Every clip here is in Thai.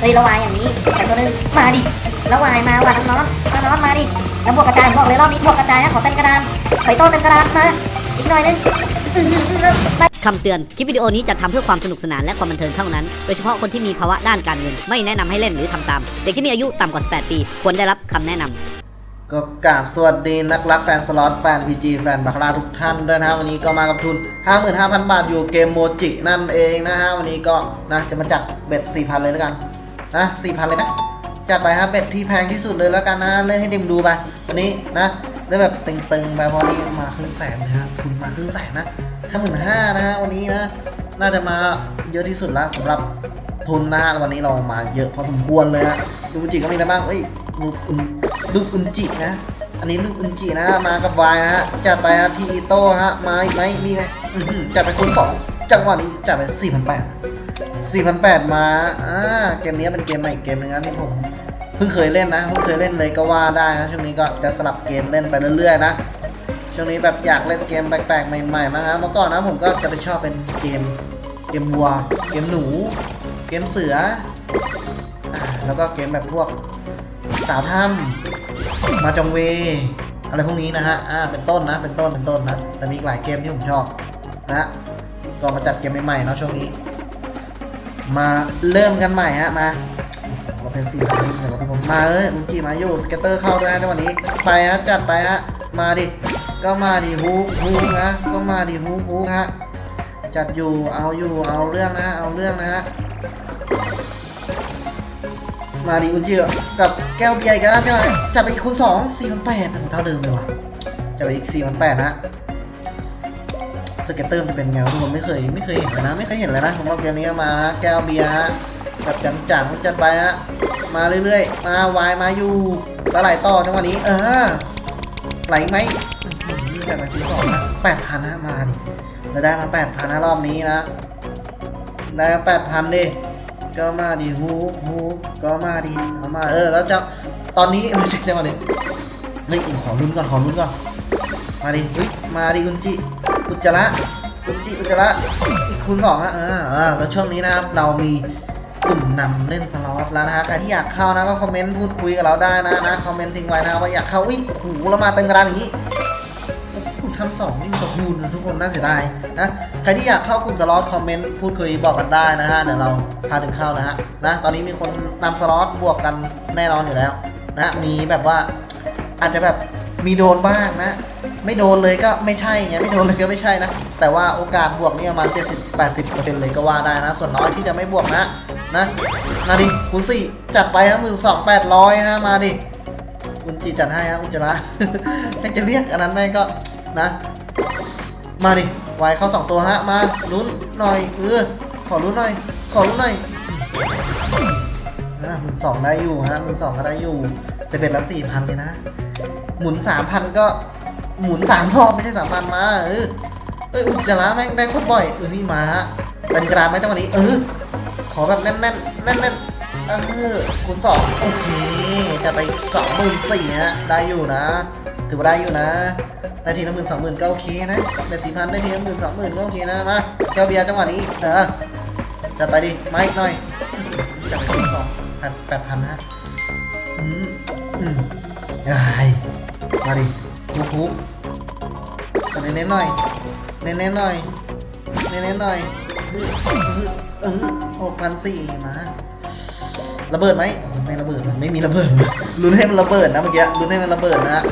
เฮ้ยระวายอย่างนี้แต่ตัวหนึงมาดิระวายมาว่ะน้องน้องน้องน้องมาดิแล้วบวกกระจายผมบอกเลยรอบนี้บวกกระจายนะขอเต็มกระดานไข่โต้เต็มกระดานมาอีกหน่อยนึงอื้อหือแล้วได้คำเตือน คลิปวิดีโอนี้จัดทำเพื่อความสนุกสนานและความบันเทิงเท่านั้น โดยเฉพาะคนที่มีภาวะด้านการเงิน ไม่แนะนำให้เล่นหรือทำตาม เด็กที่มีอายุต่ำกว่า 18 ปี ควรได้รับคำแนะนำ ก็กราบสวัสดีนักรักแฟนสล็อตแฟน PG แฟนบาคาร่าทุกท่านด้วยนะฮะวันนี้ก็มากับทุน 55,000 บาทอยู่เกมโมจินั่นเองนะฮะวันนี้ก็นะจะมาจัดเบ็ด4,000 เลยแล้วกัน นะ4,000เลยนะจัดไปฮะเบ็ดที่แพงที่สุดเลยแล้วกันนะเล่นให้เดิมดูไปวันนี้นะเล่นแบบตึงๆไปเพราะนี่มาครึ่งแสนนะฮะทุนมาครึ่งแสนนะถ้าหมื่นห้านะฮะวันนี้นะ น่าจะมาเยอะที่สุดละสำหรับทุนนะฮะวันนี้เรามาเยอะพอสมควรเลยฮะดูจิก็มีอะไรบ้างเอ้ยลูกอุนลูกอุนจินะ อันนี้ลูกอุนจินะ มากับวายนะฮะจัดไปฮะทีโต้ฮะมาอีกไหมนี่ไงอื้อหือจัดไปคูณสองจังหวะนี้จัดไปสี่พันแปด สี่พันแปดมาอ่าเกมนี้เป็นเกมใหม่เกมนึงนะที่ผมเพิ่งเคยเล่นนะเพิ่งเคยเล่นเลยก็ว่าได้นะช่วงนี้ก็จะสลับเกมเล่นไปเรื่อยๆนะช่วงนี้แบบอยากเล่นเกมแปลกๆใหม่ๆมากนะเมื่อก่อนนะผมก็จะไปชอบเป็นเกมเกมวัว เกมหนู เกมเสืออแล้วก็เกมแบบพวกสาวถ้ำมาจองเว อะไรพวกนี้นะฮะอ่าเป็นต้นนะเป็นต้นเป็นต้นนะแต่มีอีกหลายเกมที่ผมชอบนะก็มาจัดเกมใหม่ๆเนาะช่วงนี้ มาเริ่มกันใหม่ฮะมาเราเป็นสี่พันเดี๋ยวเราผมมาเอ้ยอุจิมาอยู่สเก็ตเตอร์เข้าด้วยนะในวันนี้ ไปฮะจัดไปฮะมาดิก็มาดิฮูฮูนะก็มาดิฮูฮูฮะจัดอยู่เอาอยู่เอาเรื่องนะเอาเรื่องนะฮะมาดิอุจิกับแก้วเบียร์กันนะจังจัดไปอีกคูณสองสี่พันแปดเท่าเดิมเลยว่ะจัดไปอีกสี่พันแปดนะ สเก็ตเตอร์มันเป็นไงวทุกคนไม่เคยไม่เคยเห็นเลยนะไม่เคยเห็นเลยนะสำหรับเกมนี้มาแก้วเบียร์ฮะแบบจังๆจัดไปฮะมาเรื่อยๆ มาวายมาอยู่แล้วไหลต่อจังวะนี้ เออ ไหลไหมอื้อหือจัดไปคูณสองนะแปดพันนะมาดิเราได้มาแปดพันนะรอบนี้นะ ได้มาแปดพันดิก็มาดิฮูฮูก็มาดิเอามาเออ แล้วจะตอนนี้ไม่ใช่จังหวะนี้เฮ้ยขอลุ้นก่อนขอลุ้นก่อน มาดิเฮ้ยมาดิอุนจิ อุจจาระอุจิอุจจาระอีกคูณสองอะเออเออแล้วช่วงนี้นะครับเรามีกลุ่มนำเล่นสล็อตแล้วนะฮะใครที่อยากเข้านะก็คอมเมนต์พูดคุยกับเราได้นะนะคอมเมนต์ทิ้งไว้นะว่าอยากเข้าอุ้ยโอ้โหเรามาเต็มกระดานอย่างนี้ทำสองไม่มีตะคูณนทุกคนน่าเสียดายนะใครที่อยากเข้ากลุ่มสล็อตคอมเมนต์พูดคุยบอกกันได้นะฮะเดี๋ยวเราพาถึงเข้านะฮะนะตอนนี้มีคนนำสล็อตบวกกันแน่นอนอยู่แล้วนะมีแบบว่าอาจจะแบบมีโดนบ้างนะ ไม่โดนเลยก็ไม่ใช่ไงไม่โดนเลยก็ไม่ใช่นะ แต่ว่าโอกาสบวกนี่ประมาณ 70-80%เลยก็ว่าได้นะ ส่วนน้อยที่จะไม่บวกนะนะมาดิคูณสี่จัดไปฮะมือสองแปดร้อยฮะมาดิอุนจิจัดให้ฮะอุจจาระไม่จะเรียกอันนั้นแม่ก็นะ มาดิไวเข้าสองตัวฮะมาลุ้นหน่อยเออขอลุ้นหน่อย ขอลุ้นหน่อยอะหมุนสองได้อยู่ฮะหมุนสองก็ได้อยู่แต่เป็นละสี่พันเลยนะ หมุนสามพันก็ หมุนสามรอบไม่ใช่สามพันมาเออเอ้อุจจาระแม่งได้โคตรบ่อยเออนี่มาฮะเป็นกระดานไหมจังหวะนี้เออ ขอแบบแน่นๆแน่นๆเออคูณสองโอเคจะไปสองหมื่นสี่ฮะได้อยู่นะ ถือว่าได้อยู่นะได้ทีละหมื่นสองหมื่นก็โอเคนะเป็นสี่พันได้ทีละหมื่นสองหมื่นก็โอเคนะมาแก้วเบียร์จังหวะนี้เออจะไปดิมาอีกหน่อยจะไปคูณสองพันแปดพันฮะอืมอืมไอ้ยมาดิ คุกคุกเน้นๆหน่อยเน้นๆหน่อยเน้นๆหน่อยเออเออเออหกพันสี่มาระเบิดไหมไม่ระเบิดมันไม่มีระเบิดลุ้นให้มันระเบิดนะเมื่อกี้ลุ้นให้มันระเบิดนะ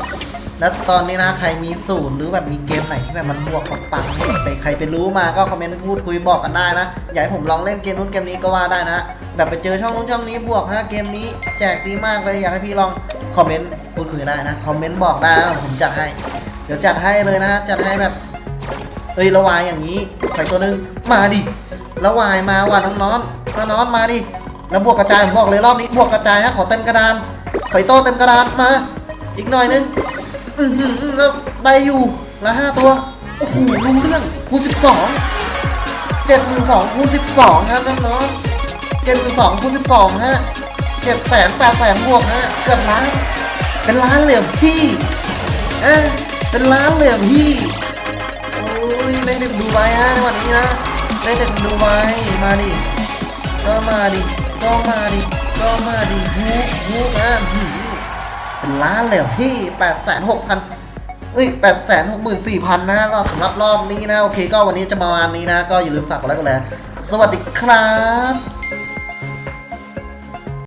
แล้วตอนนี้นะใครมีสูตรหรือแบบมีเกมไหนที่แบบมันบวกปังๆไปใครไปรู้มาก็คอมเมนต์พูดคุยบอกกันได้นะอยากให้ผมลองเล่นเกมนู้นเกมนี้ก็ว่าได้นะ แบบไปเจอช่องนู้นช่องนี้บวกนะเกมนี้แจกดีมากเลยอยากให้พี่ลอง คอมเมนต์พูดคุยได้นะ คอมเมนต์บอกได้ผมจัดให้ เดี๋ยวจัดให้เลยนะ จัดให้แบบ เอ้ยระวายอย่างนี้ไข่ตัวหนึง มาดิระวายมาว่ะน้องนอนน้องนอนมาดิ แล้วบวกกระจายผมบอกเลยรอบนี้ บวกกระจายฮะขอเต็มกระดานไข่โตเต็มกระดานมา อีกหน่อยนึง อือหือแล้วได้อยู่ละห้าตัว โอ้โหรู้เรื่องคูณสิบสองเจ็ดหมื่นสองคูณสิบสองครับน้องเจ็ดหมื่นสองคูณสิบสองฮะ เจ็ดแสนแปดแสนบวกฮะเกือบล้าน เป็นล้านเหลือพี่เอ๊ะเป็นล้านเหลือพี่โอ้ยเล่นเด็กดูไว้ฮะในวันนี้นะเล่นเด็กดูไว้มาดิก็มาดิก็มาดิก็มาดิฮูฮูอะเป็นล้านเหลยเหรอพี่แปดแสนหกพันเอ้ยแปดแสนหกหมื่นสี่พันนะรอบสำหรับรอบนี้นะ โอเค ก็วันนี้จะประมาณนี้นะ ก็อย่าลืมฝากกดไลค์กดแชร์สวัสดีครับ